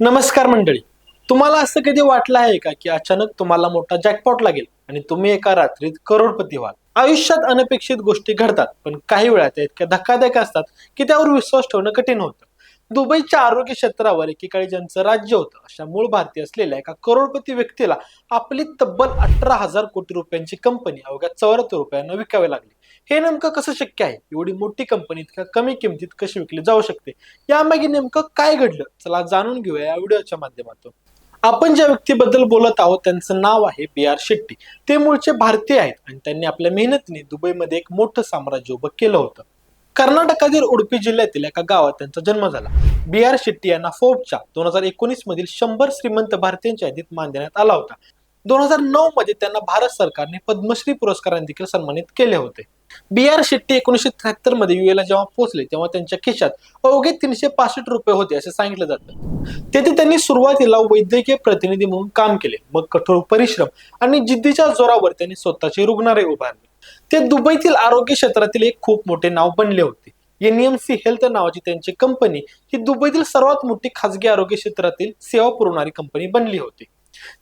नमस्कार मंडळी. तुम्हाला असं कधी वाटलं आहे का की अचानक तुम्हाला मोठा जॅकपॉट लागेल आणि तुम्ही एका रात्रीत करोडपती व्हाल? आयुष्यात अनपेक्षित गोष्टी घडतात पण काही वेळा त्या इतक्या धक्कादायक असतात की त्यावर विश्वास ठेवणं कठीण होतं. दुबईच्या आरोग्य क्षेत्रावर एकेकाळी ज्यांचं राज्य होतं अशा मूळ भारतीय असलेल्या एका करोडपती व्यक्तीला आपली तब्बल अठरा हजार कोटी रुपयांची कंपनी अवघ्या चौऱ्याहत्तर रुपयांना विकावी लागली. हे नेमकं कसं शक्य आहे? एवढी मोठी कंपनी इतक्या कमी किमतीत कशी विकली जाऊ शकते? यामागे नेमकं काय घडलं? चला जाणून घेऊया या व्हिडिओच्या माध्यमातून. आपण ज्या व्यक्तीबद्दल बोलत आहोत त्यांचं नाव आहे बी आर शेट्टी. ते मूळचे भारतीय आहेत आणि त्यांनी आपल्या मेहनतीने दुबईमध्ये एक मोठं साम्राज्य उभं केलं होतं. कर्नाटकातील उडपी जिल्ह्यातील एका गावात त्यांचा जन्म झाला. बी आर शेट्टी यांना फोर्बच्या दोन हजार एकोणीस मधील शंभर श्रीमंत भारतीयांच्या यादीत मान देण्यात आला होता. दोन हजार नऊ मध्ये त्यांना भारत सरकारने पद्मश्री पुरस्काराने देखील सन्मानित केले होते. बी आर शेट्टी एकोणीसशे त्र्याहत्तरमध्ये युएला जेव्हा पोहोचले तेव्हा त्यांच्या खिशात अवघे तीनशे पासष्ट रुपये होते असे सांगितलं जातं. तेथे त्यांनी सुरुवातीला वैद्यकीय प्रतिनिधी म्हणून काम केले. मग कठोर परिश्रम आणि जिद्दीच्या जोरावर त्यांनी स्वतःचे रुग्णालय उभारले. ते दुबईतील आरोग्य क्षेत्रातील एक खूप मोठे नाव बनले होते. एनएमसी हेल्थ नावाची त्यांची कंपनी ही दुबईतील सर्वात मोठी खासगी आरोग्य क्षेत्रातील सेवा पुरवणारी कंपनी बनली होती.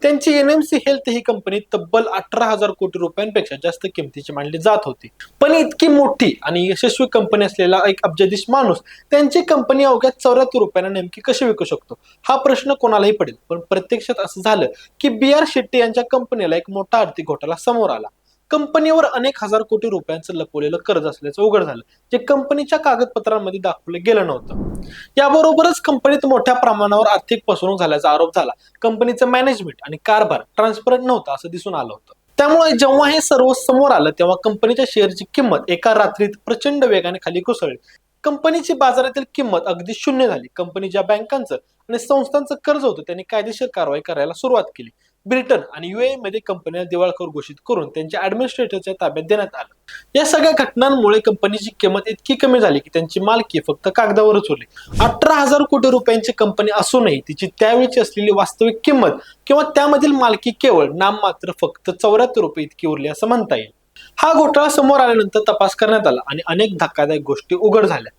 त्यांची एनएमसी हेल्थ ही कंपनी तब्बल अठरा हजार कोटी रुपयांपेक्षा जास्त किमतीची मानली जात होती. पण इतकी मोठी आणि यशस्वी कंपनी असलेला एक अब्जाधीश माणूस त्यांची कंपनी अवघ्या चौऱ्याहत्तर रुपयांना नेमकी कशी विकू शकतो? हा प्रश्न कोणालाही पडेल. पण प्रत्यक्षात असं झालं की बी आर शेट्टी यांच्या कंपनीला एक मोठा आर्थिक घोटाळा समोर आला. कंपनीवर अनेक हजार कोटी रुपयांचं लपवलेलं कर्ज असल्याचं उघड झालं. जे कंपनीच्या कागदपत्रांमध्ये दाखवलं गेलं नव्हतं. याबरोबरच कंपनीत मोठ्या प्रमाणावर आर्थिक फसवणूक झाल्याचा आरोप झाला. कंपनीचं मॅनेजमेंट आणि कारभार ट्रान्सपरंट नव्हता असं दिसून आलं होतं. त्यामुळे जेव्हा हे सर्व समोर आलं तेव्हा कंपनीच्या शेअरची किंमत एका रात्रीत प्रचंड वेगाने खाली कोसळली. कंपनीची बाजारातील किंमत अगदी शून्य झाली. कंपनी ज्या बँकांचं आणि संस्थांचं कर्ज होतं त्यांनी कायदेशीर कारवाई करायला सुरुवात केली. ब्रिटन आणि युए मध्ये कंपनीला दिवाळखोर घोषित करून त्यांच्या ऍडमिनिस्ट्रेटरच्या ताब्यात देण्यात आलं. या सगळ्या घटनांमुळे कंपनीची किंमत इतकी कमी झाली की त्यांची मालकी फक्त कागदावरच उरली अठरा हजार कोटी रुपयांची कंपनी असूनही तिची त्यावेळची असलेली वास्तविक किंमत किंवा त्यामधील मालकी केवळ नाममात्र फक्त चौऱ्याहत्तर रुपये इतकी उरली असं म्हणता येईल. हा घोटाळा समोर आल्यानंतर तपास करण्यात आला आणि अनेक धक्कादायक गोष्टी उघड झाल्या.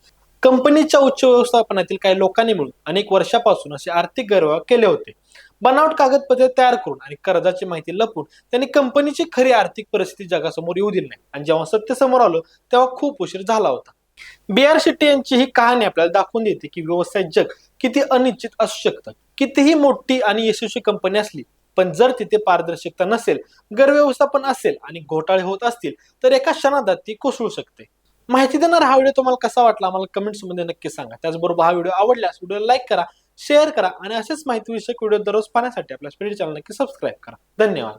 कंपनीच्या उच्च व्यवस्थापनातील काही लोकांनी मिळून अनेक वर्षापासून असे आर्थिक गैरव्यवहार केले होते. बनावट कागदपत्रे तयार करून आणि कर्जाची माहिती लपून त्यांनी कंपनीची खरी आर्थिक परिस्थिती जगासमोर येऊ दिली नाही. आणि जेव्हा सत्य समोर आलं तेव्हा खूप उशीर झाला होता. बी आर शेट्टी यांची ही कहाणी आपल्याला दाखवून देते की व्यवसाय जग किती अनिश्चित असू शकतं. कितीही मोठी आणि यशस्वी कंपनी असली पण जर तिथे पारदर्शकता नसेल गैरव्यवस्थापन असेल आणि घोटाळे होत असतील तर एका क्षणात ती कोसळू शकते. माहिती देणार हा व्हिडिओ तुम्हाला कसा वाटला आम्हाला कमेंट्समध्ये नक्की सांगा. त्याचबरोबर हा व्हिडिओ आवडल्यास व्हिडिओ लाईक करा. शेअर करा आणि असेच माहिती विषयक व्हिडिओ दररोज पाहण्यासाठी आपल्या स्पिरिट चॅनल नक्की सबस्क्राईब करा. धन्यवाद.